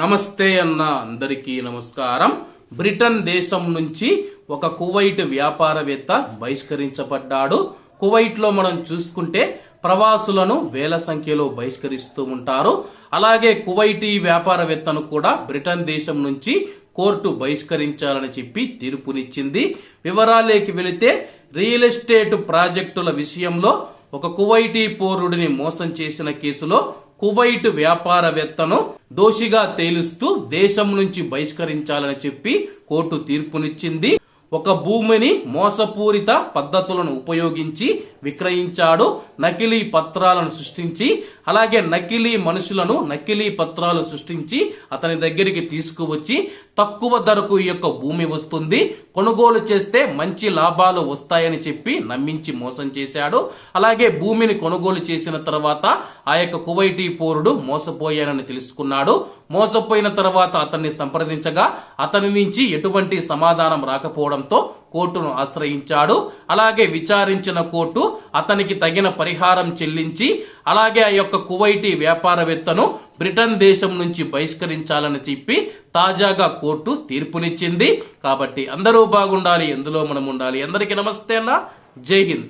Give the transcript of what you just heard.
నమస్తే అన్న అందరికీ నమస్కారం. బ్రిటన్ దేశం నుంచి ఒక కువైట్ వ్యాపారవేత్త బహిష్కరించబడ్డాడు. కువైట్లో మనం చూసుకుంటే ప్రవాసులను వేల సంఖ్యలో బహిష్కరిస్తూ ఉంటారు. అలాగే కువైటీ వ్యాపారవేత్తను కూడా బ్రిటన్ దేశం నుంచి కోర్టు బహిష్కరించాలని చెప్పి తీర్పునిచ్చింది. వివరాలేకి వెళితే రియల్ ఎస్టేట్ ప్రాజెక్టుల విషయంలో ఒక కువైటీ పౌరుడిని మోసం చేసిన కేసులో కువైట్ వ్యాపారవేత్తను దోషిగా తేలుస్తూ దేశం నుంచి బహిష్కరించాలని చెప్పి కోర్టు తీర్పునిచ్చింది. ఒక భూమిని మోసపూరిత పద్ధతులను ఉపయోగించి విక్రయించాడు. నకిలీ పత్రాలను సృష్టించి అలాగే నకిలీ మనుషులను నకిలీ పత్రాలు సృష్టించి అతని దగ్గరికి తీసుకువచ్చి తక్కువ ధరకు ఈ యొక్క భూమి వస్తుంది. కొనుగోలు చేస్తే మంచి లాభాలు వస్తాయని చెప్పి నమ్మించి మోసం చేశాడు. అలాగే భూమిని కొనుగోలు చేసిన తర్వాత ఆ యొక్క కువైటీ పౌరుడు మోసపోయానని తెలుసుకున్నాడు. మోసపోయిన తర్వాత అతన్ని సంప్రదించగా అతని నుంచి ఎటువంటి సమాధానం రాకపోవడంతో కోర్టును ఆశ్రయించాడు. అలాగే విచారించిన కోర్టు అతనికి తగిన పరిహారం చెల్లించి అలాగే ఆ యొక్క కువైటీ వ్యాపారవేత్తను బ్రిటన్ దేశం నుంచి బహిష్కరించాలని చెప్పి తాజాగా కోర్టు తీర్పునిచ్చింది. కాబట్టి అందరూ బాగుండాలి ఎందులో మనం ఉండాలి. అందరికీ నమస్తే అన్న. జై హింద్.